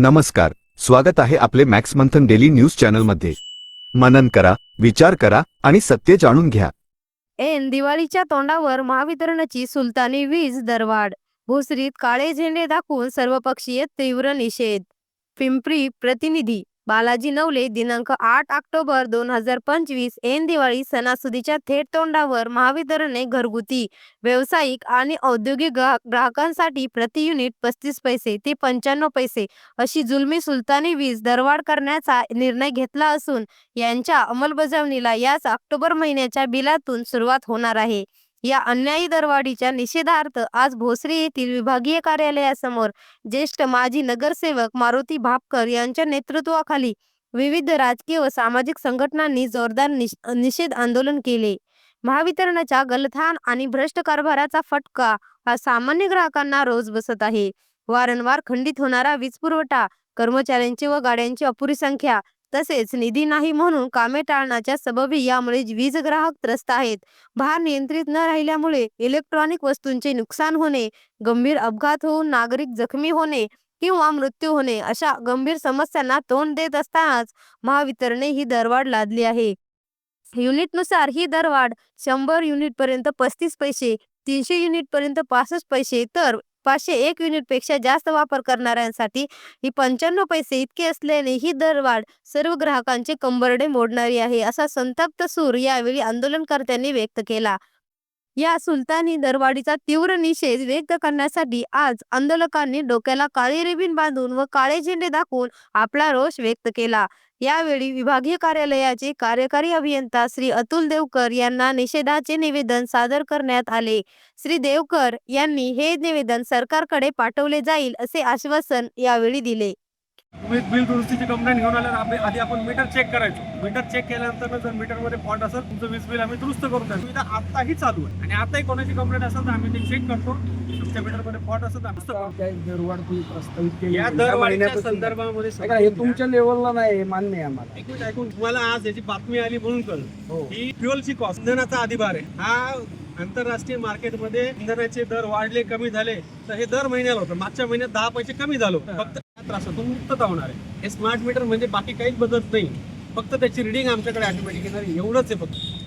नमस्कार स्वागत आहे आपले मॅक्स मंथन डेली न्यूज चॅनलमध्ये. मनन करा विचार करा आणि सत्य जाणून घ्या. एन दिवाळीच्या तोंडावर महावितरणाची सुलतानी वीज दरवाढ. भोसरीत काळे झेंडे दाखवून सर्वपक्षीय तीव्र निषेध. पिंपरी प्रतिनिधी बालाजी नवले दिनांक आठ ऑक्टोबर दोन हजार पंचवीस ऐन दिवाळी सणासुदीच्या थेट तोंडावर महावितरणने घरगुती व्यावसायिक आणि औद्योगिक ग्राहकांसाठी प्रति युनिट पस्तीस पैसे ते पंच्याण्णव पैसे अशी जुलमी सुलतानी वीज दरवाढ करण्याचा निर्णय घेतला असून यांच्या अंमलबजावणीला याच ऑक्टोबर महिन्याच्या बिलातून सुरुवात होणार आहे. या अन्यायी दरवाढीच्या निषेधार्थ आज भोसरी येथील विभागीय कार्यालयासमोर ज्येष्ठ माजी नगरसेवक मारुती भापकर यांच्या नेतृत्वाखाली विविध राजकीय व सामाजिक संघटनांनी जोरदार निष- निषेध आंदोलन केले. महावितरणाच्या गलथान आणि भ्रष्ट कारभाराचा फटका हा सामान्य ग्राहकांना रोज बसत आहे. वारंवार खंडित होणारा वीज पुरवठा कर्मचाऱ्यांची व गाड्यांची अपुरी संख्या तसेच निधी नाही म्हणून कामे टाळण्याच्या सबबी यामुळे वीज ग्राहक त्रस्त आहेत. भार नियंत्रित न राहिल्यामुळे इलेक्ट्रॉनिक वस्तूंचे नुकसान होणे गंभीर अपघात होऊन नागरिक जखमी होणे किंवा मृत्यू होणे अशा गंभीर समस्यांना तोंड देत असतानाच महावितरणे ही दरवाढ लादली आहे. युनिटनुसार ही दरवाढ शंभर युनिट पर्यंत पस्तीस पैसे तीनशे युनिट पर्यंत पासष्ट पैसे तर पाचशे एक युनिटपेक्षा जास्त वापर करणाऱ्यांसाठी ही पंच्याण्णव पैसे इतके असल्याने ही दरवाढ सर्व ग्राहकांचे कंबरडे मोडणारी आहे असा संतप्त सूर यावेळी आंदोलनकर्त्यांनी व्यक्त केला. या सुलतानी दरवाढीचा तीव्र निषेध व्यक्त करण्यासाठी आज आंदोलकांनी डोक्याला काळी रिबीन बांधून व काळे झेंडे दाखवून आपला रोष व्यक्त केला. यावेळी विभागीय कार्यालयाचे कार्यकारी अभियंता श्री अतुल देवकर यांना निषेधाचे निवेदन सादर करण्यात आले. श्री देवकर यांनी हे निवेदन सरकारकडे पाठवले जाईल असे आश्वासन यावेळी दिले. तुम्ही बिल दुरुस्तीची कंप्लेंट घेऊन आल्यावर आधी आपण मीटर चेक करायचो. मीटर चेक केल्यानंतर जर मीटरमध्ये फॉल्ट असेल तुमचं वीज बिल आम्ही दुरुस्त करून द्या सुविधा आताही चालू आहे. आणि आताही कोणाची कंप्लेंट असेल तर आम्ही ते चेक करतो. तुमच्या मीटरमध्ये फॉल्ट असेल तर प्रस्तावित या. दरवाढीच्या संदर्भामध्ये हे तुमच्या लेवलला नाही हे मान्य आहे आम्हाला. मिनिट ऐकून तुम्हाला आज याची बातमी आली म्हणून. कळलं. ही. फ्युअलची कॉस्ट इंधनाचा अधिभार आहे. हा आंतरराष्ट्रीय मार्केटमध्ये इंधनाचे दर वाढले कमी झाले. तर हे दर महिन्याला होतं. मागच्या महिन्यात दहा पैसे कमी झालो फक्त त्रासातून मुक्तता होणार आहे. हे स्मार्ट मीटर म्हणजे बाकी काहीच बदलत नाही. फक्त त्याची रिडिंग आमच्याकडे ऑटोमॅटिक येणार एवढंच आहे फक्त.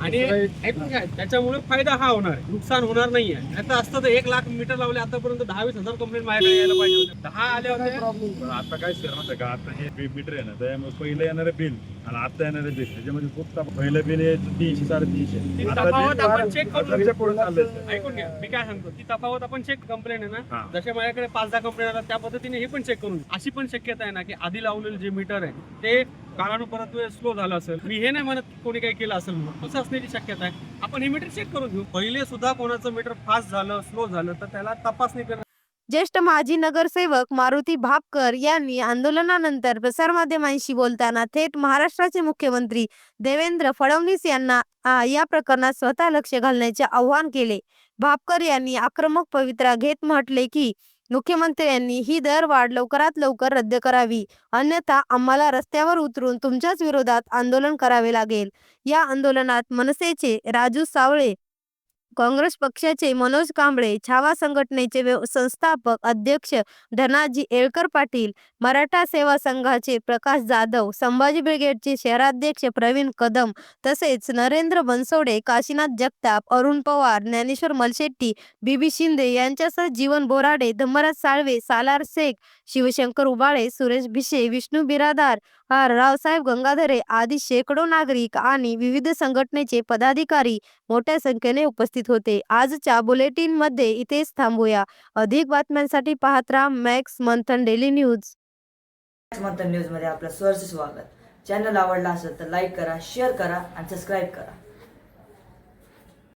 आणि ऐकून घ्या त्याच्यामुळे फायदा हा होणार आहे. नुकसान होणार नाही आहे आता असतं तर एक लाख मीटर लावले आतापर्यंत दहा वीस हजार कंप्लेंट माझ्याकडे यायला पाहिजे होते. दहा आले होते पण आता काय शेअर माहिती का? आता हे मीटर आहे ना त्यामुळे पहिलं येणारे बिल आणि आता येणारे बिल त्याच्यामध्ये खूप तफावत. पहिलं बिल आहे तीनशे ती साडेतीनशे आता तफावत बिल आपण चेक करू हजारच्या पुढे चाललंय. ऐकून घ्या. मी काय सांगतो ती तफावत आपण चेक कंप्लेंट आहे ना हा. जसे माझ्याकडे पाच दहा कंप्लेंट आला त्या पद्धतीने हे पण चेक करून घेऊ. अशी पण शक्यता आहे ना की आधी लावलेलं जे मीटर आहे ते काळानुपरत स्लो झाला असेल. मी हे नाही म्हणत कोणी काही केलं असेल म्हणून. असण्याची शक्यता आहे. आपण हे मीटर चेक करून घेऊ. पहिले सुद्धा कोणाचं मीटर फास्ट झालं स्लो झालं तर त्याला तपासणी करणं ज्येष्ठ माजी नगरसेवक मारुती भापकर यांनी आंदोलनानंतर प्रसारमाध्यमांशी बोलताना थेट महाराष्ट्राचे मुख्यमंत्री देवेंद्र फडणवीस यांना या प्रकरणात स्वतः लक्ष घालण्याचे आव्हान केले. भापकर यांनी आक्रमक पवित्रा घेत म्हटले की मुख्यमंत्र्यांनी ही दरवाढ लवकरात लवकर रद्द करावी. अन्यथा आम्हाला रस्त्यावर उतरून तुमच्याच विरोधात आंदोलन करावे लागेल. या आंदोलनात मनसेचे राजू सावळे काँग्रेस पक्षाचे मनोज कांबळे छावा संघटनेचे व्यव- संस्थापक अध्यक्ष धनाजी येळकर पाटील मराठा सेवा संघाचे प्रकाश जाधव संभाजी ब्रिगेडचे शहराध्यक्ष प्रवीण कदम तसेच नरेंद्र बनसोडे काशीनाथ जगताप अरुण पवार ज्ञानेश्वर मलशेट्टी बीबी शिंदे यांच्यासह जीवन बोराडे धम्मराज साळवे सालार शेख शिवशंकर उबाळे सुरेश भिशे विष्णू बिरादार रावसाहेब गंगाधरे आदी शेकडो नागरिक आणि विविध संघटनेचे पदाधिकारी मोठ्या संख्येने उपस्थित होते. आजच्या बुलेटिनमध्ये इथेच थांबूया. अधिक बातम्यांसाठी पाहत राहा Max Manthan daily news. Manthan न्यूजमध्ये आपलं स्वागत. चॅनल आवडला असेल तर लाईक करा शेअर करा आणि सबस्क्राईब करा.